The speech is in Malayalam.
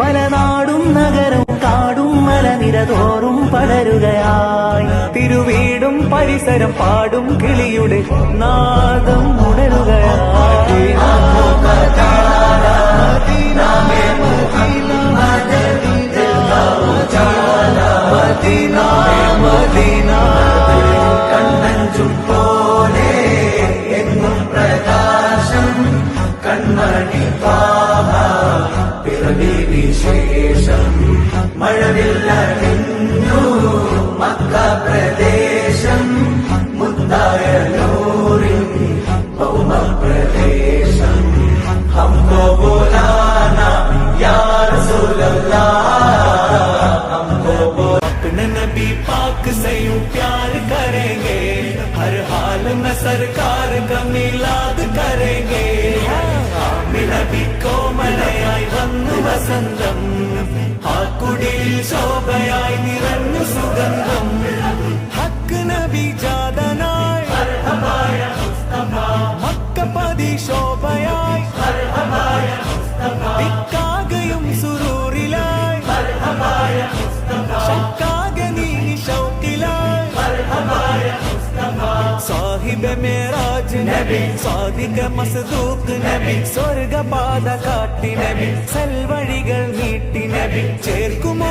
പല നാടും നഗരവും കാടും മലനിരതോറും പടരുകയായി. തിരുവീടും പരിസരം പാടും കിളിയുടെ നാദം ഉണരുകയായി. മദീന മദീന കണ്ണൻ പോലെ എന്നും പ്രകാശം കൺമണി വിശേഷം മഴവില്ല തിന്നു മക്ക പ്രദേശം മുത്തായ നൂറിൻ ബഹുമ പ്രദേശം ഹംകോ ബോലാന യാർ സുലല്ലാ ഹംകോ ബോലാ നബി പാക്ക് സയും പ്യാർ കരേംഗേ. ഹർ ഹാൽ മെ സർക്കാർ ക മിലാദ് കരേംഗേ. കുടിൽ ശോഭയായി നിറഞ്ഞു സുഗന്ധം. ഹക്ക് നബി ജാതനായി. മക്കപ്പതി ശോഭയായി. സാഹിബ് മേരാജ് നബി സാദിക മസ്ദൂക്ക് നബി സ്വർഗപാത കാട്ടി നബി സൽവഴികൾ നീട്ടി നബി ചേർക്കുമോ